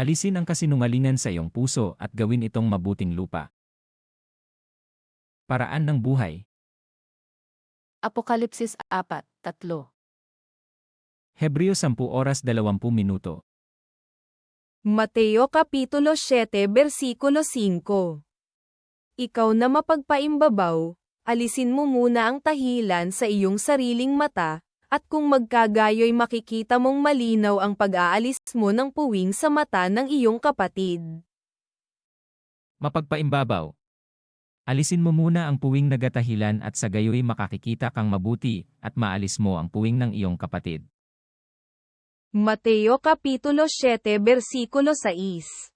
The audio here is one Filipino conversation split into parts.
Alisin ang kasinungalingan sa iyong puso at gawin itong mabuting lupa. Paraan ng buhay. Apokalipsis 4, 3. Hebreo 10 oras 20 minuto. Mateo Kapitulo 7 Versikulo 5 Ikaw na mapagpaimbabaw, alisin mo muna ang tahilan sa iyong sariling mata, at kung magkagayo'y makikita mong malinaw ang pag-aalis mo ng puwing sa mata ng iyong kapatid. Mapagpaimbabaw. Alisin mo muna ang puwing nagatahilan at sa gayoy makakikita kang mabuti at maalis mo ang puwing ng iyong kapatid. Mateo Kapitulo 7 Versikulo 6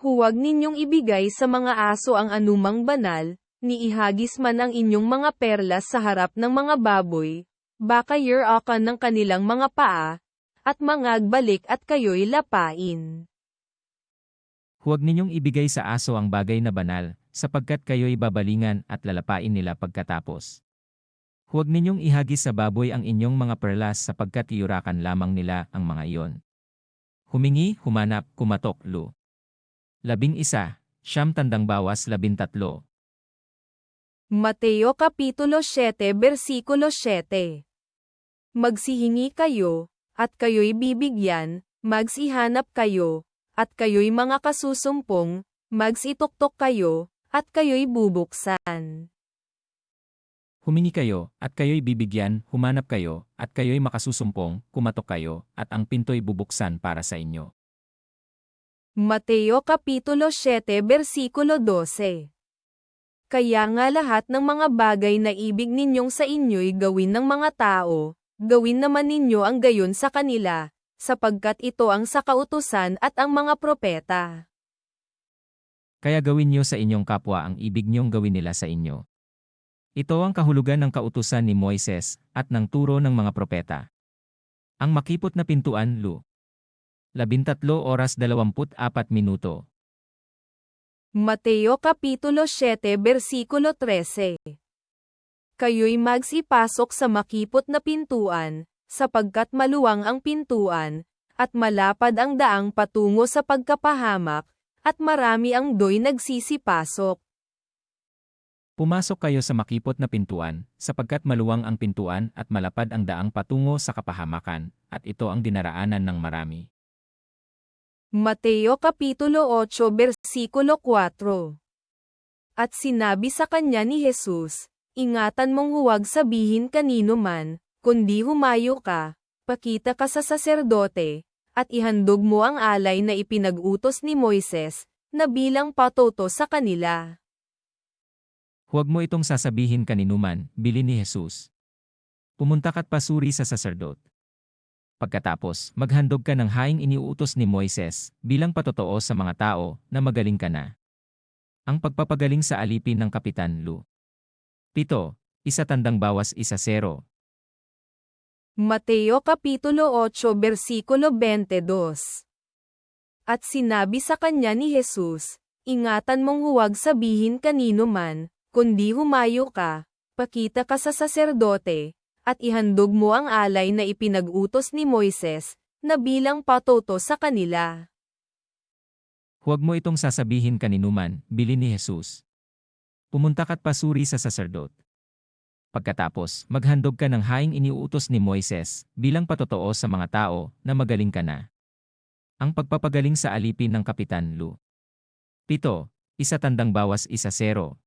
Huwag ninyong ibigay sa mga aso ang anumang banal, ni ihagis man ang inyong mga perlas sa harap ng mga baboy, baka yurakan ng kanilang mga paa, at mangagbalik at kayo'y lapain. Huwag ninyong ibigay sa aso ang bagay na banal, sapagkat kayo'y babalingan at lalapain nila pagkatapos. Huwag ninyong ihagis sa baboy ang inyong mga perlas sapagkat iurakan lamang nila ang mga iyon. Humingi, humanap, kumatok, lu. Labing isa, siyam tandang bawas labintatlo. Mateo Kapitulo 7 Versikulo 7 Magsihingi kayo, at kayo'y bibigyan, magsihanap kayo, at kayo'y mga kasusumpong, magsituktok kayo, at kayo'y bubuksan. Humingi kayo, at kayo'y bibigyan, humanap kayo, at kayo'y makasusumpong, kumatok kayo, at ang pinto'y bubuksan para sa inyo. Mateo Kapitulo 7 Versikulo 12 Kaya nga lahat ng mga bagay na ibig ninyong sa inyo'y gawin ng mga tao, gawin naman ninyo ang gayon sa kanila, sapagkat ito ang sa kautusan at ang mga propeta. Kaya gawin niyo sa inyong kapwa ang ibig niyong gawin nila sa inyo. Ito ang kahulugan ng kautusan ni Moises at ng turo ng mga propeta. Ang makipot na pintuan, Lu. 13 oras 24 minuto. Mateo Kapitulo 7 Versikulo 13 Kayo'y magsipasok sa makipot na pintuan, sapagkat maluwang ang pintuan, at malapad ang daang patungo sa pagkapahamak, at marami ang do'y nagsisipasok. Pumasok kayo sa makipot na pintuan, sapagkat maluwang ang pintuan at malapad ang daang patungo sa kapahamakan, at ito ang dinaraanan ng marami. Mateo Kapitulo 8 Versikulo 4 At sinabi sa kanya ni Jesus, Ingatan mong huwag sabihin kanino man, kundi humayo ka, pakita ka sa saserdote, at ihandog mo ang alay na ipinag-utos ni Moises, na bilang patoto sa kanila. Huwag mo itong sasabihin kaninuman, bili ni Jesus. Pumunta ka't pasuri sa saserdot. Pagkatapos, maghandog ka ng haing iniuutos ni Moises bilang patotoo sa mga tao na magaling ka na. Ang pagpapagaling sa alipin ng Kapitan Lu. Pito, isa tandang bawas isa zero. Mateo Kapitulo 8 Versikulo 22 At sinabi sa kanya ni Jesus, ingatan mong huwag sabihin kanino man, kundi humayo ka, pakita ka sa saserdote, at ihandog mo ang alay na ipinag-utos ni Moises, na bilang patoto sa kanila. Huwag mo itong sasabihin kaninuman, bilin ni Jesus. Pumunta ka't pasuri sa saserdot. Pagkatapos, maghandog ka ng haing iniuutos ni Moises bilang patotoo sa mga tao na magaling ka na. Ang pagpapagaling sa alipin ng Kapitan Lu. Pito, isa tandang bawas isa zero.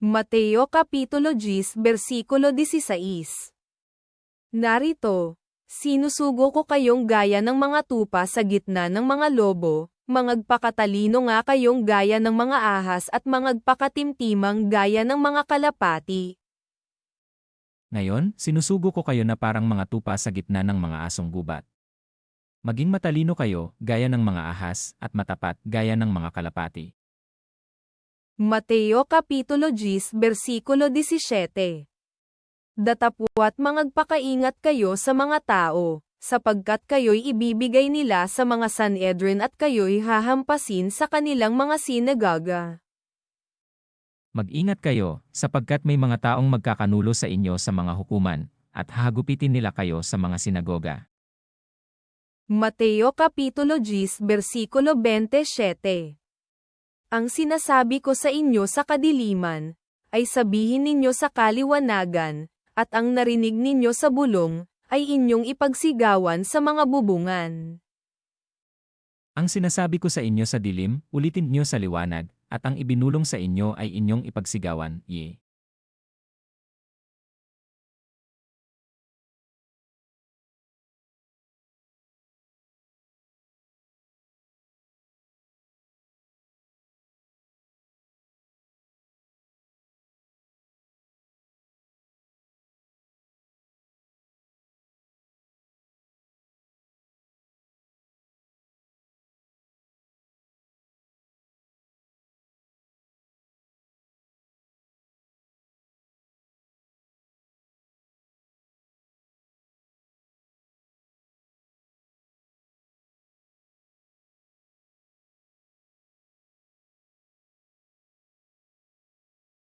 Mateo Kapitulo 10 Versikulo 16 Narito, sinusugo ko kayong gaya ng mga tupa sa gitna ng mga lobo, mangagpakatalino nga kayong gaya ng mga ahas at mangagpakatimtimang gaya ng mga kalapati. Ngayon, sinusugo ko kayo na parang mga tupa sa gitna ng mga asong gubat. Maging matalino kayo, gaya ng mga ahas, at matapat, gaya ng mga kalapati. Mateo Kapitulo 10 Versikulo 17 Datapwat mangagpakaingat kayo sa mga tao, sapagkat kayo'y ibibigay nila sa mga Sanedrin at kayo'y hahampasin sa kanilang mga sinagoga. Mag-ingat kayo, sapagkat may mga taong magkakanulo sa inyo sa mga hukuman, at hahagupitin nila kayo sa mga sinagoga. Mateo Kapitulo 10 Versikulo 27 Ang sinasabi ko sa inyo sa kadiliman, ay sabihin ninyo sa kaliwanagan, at ang narinig ninyo sa bulong, ay inyong ipagsigawan sa mga bubungan. Ang sinasabi ko sa inyo sa dilim, ulitin niyo sa liwanag, at ang ibinulong sa inyo ay inyong ipagsigawan, ye.